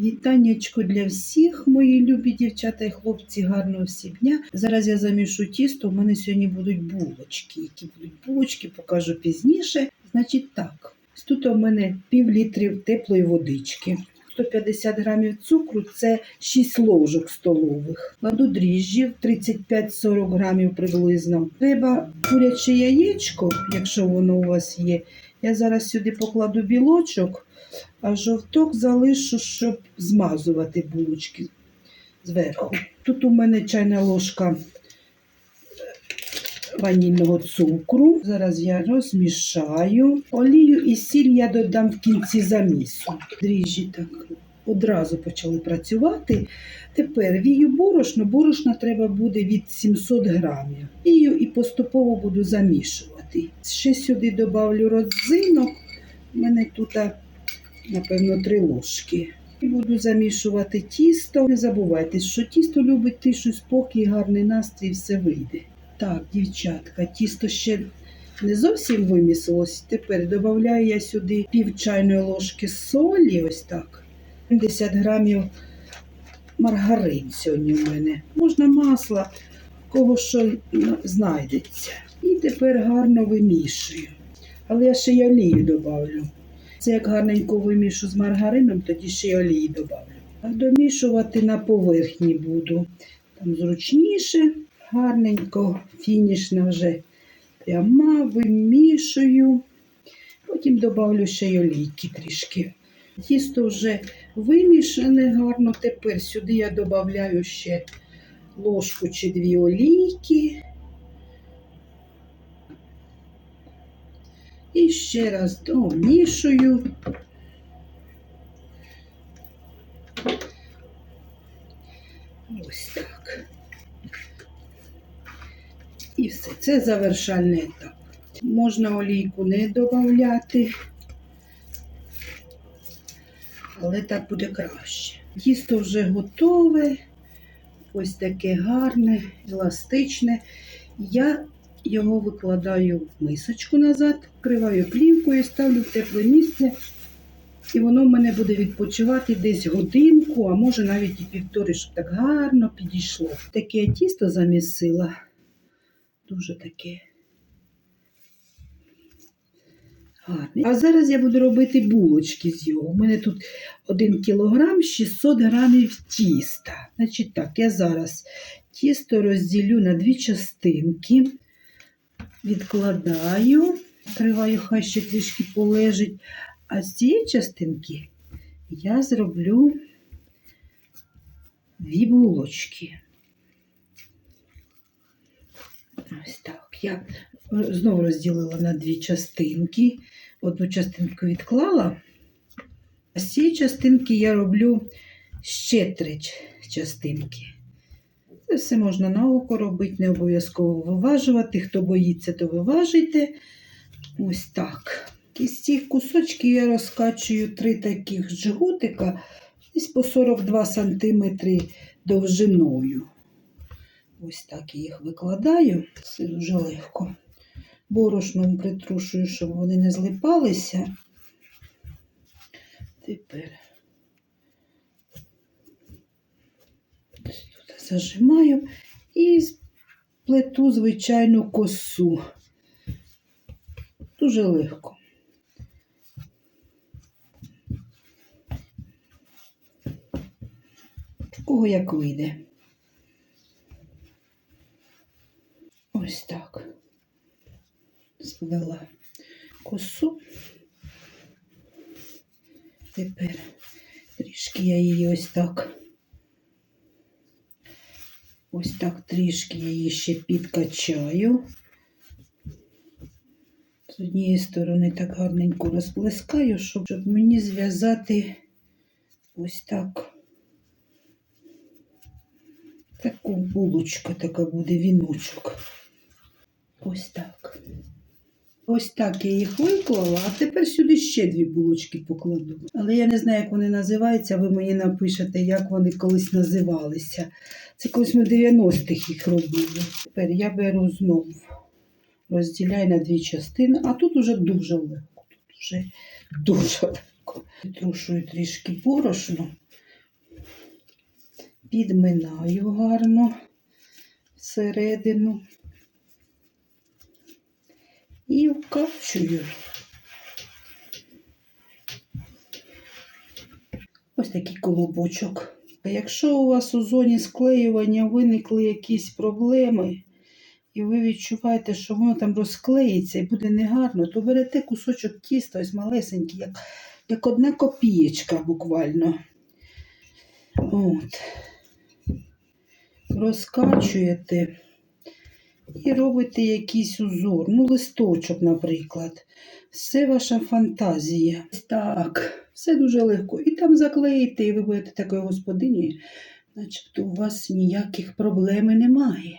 Вітаннячко для всіх, мої любі дівчата і хлопці, гарного всі дня. Зараз я замішу тісто. У мене сьогодні будуть булочки. Які будуть булочки, покажу пізніше. Значить так, тут у мене пів літрів теплої водички. 150 грамів цукру це 6 ложок столових. Кладу дріжджів 35-40 грамів приблизно. Треба куряче яєчко, якщо воно у вас є. Я зараз сюди покладу білочок, а жовток залишу, щоб змазувати булочки зверху. Тут у мене чайна ложка ванільного цукру. Зараз я розмішаю. Олію і сіль я додам в кінці замісу. Дріжджі так одразу почали працювати. Тепер вію борошно. Борошна треба буде від 700 грамів. Вію і поступово буду замішувати. Ще сюди додавлю родзинок. У мене тут, напевно, три ложки. І буду замішувати тісто. Не забувайте, що тісто любить тишу, спокій, гарний настрій, все вийде. Так, дівчатка, тісто ще не зовсім вимісилось. Тепер додаю я сюди пів чайної ложки солі, ось так. 70 грамів маргарин сьогодні у мене. Можна масло, в кого що знайдеться. І тепер гарно вимішую. Але я ще й олію додавлю. Це як гарненько вимішу з маргарином, тоді ще й олії додавлю. Домішувати на поверхні буду. Там зручніше, гарненько, фінішна вже пряма, вимішую. Потім додавлю ще й олійки трішки. Тісто вже вимішане гарно. Тепер сюди я додаю ще ложку чи дві олійки. І ще раз домішую. Ось так. Все. Це завершальний етап. Можна олійку не додати, але так буде краще. Тісто вже готове, ось таке гарне, еластичне. Я його викладаю в мисочку назад, вкриваю плівкою, ставлю в тепле місце. І воно в мене буде відпочивати десь годинку, а може навіть і півтори, щоб так гарно підійшло. Таке тісто замісила. Дуже таке. Гарне. А зараз я буду робити булочки з його. У мене тут 1 кілограм 600 грамів тіста. Значить так, я зараз тісто розділю на дві частинки, відкладаю, триваю, хай ще трішки полежить. А з цієї частинки я зроблю дві булочки. Ось так. Я знову розділила на дві частинки. Одну частинку відклала, а з цієї частинки я роблю ще три частинки. Це все можна на око робити, не обов'язково виважувати. Хто боїться, то виважуйте. Ось так. Із цих кусочків я розкачую три таких жгутика десь по 42 см довжиною. Ось так їх викладаю. Це дуже легко. Борошном притрушую, щоб вони не злипалися. Тепер тут зажимаю і плету звичайну косу. Дуже легко. Кого як вийде. Ось так. Сплела косу. Тепер трішки я її ось так. Ось так трішки її ще підкачаю. З однієї сторони так гарненько розплескаю, щоб, щоб мені зв'язати ось так. Таку булочку така буде віночок. Ось так. Ось так я їх виклала, а тепер сюди ще дві булочки покладу. Але я не знаю, як вони називаються, ви мені напишете, як вони колись називалися. Це колись ми 90-х їх робили. Тепер я беру знову, розділяю на дві частини, а тут уже дуже легко. Тут вже дуже легко. Трушую трішки борошно. підминаю гарно всередину і вкачую. Ось такий колобочок. А якщо у вас у зоні склеювання виникли якісь проблеми, і ви відчуваєте, що воно там розклеїться і буде негарно, то берете кусочок тіста, ось малесенький, як, як одна копієчка буквально. От. Розкачуєте і робите якийсь узор, ну, листочок, наприклад. Все ваша фантазія. Так, все дуже легко. І там заклеїте, і ви будете такою господині, начебто у вас ніяких проблем немає.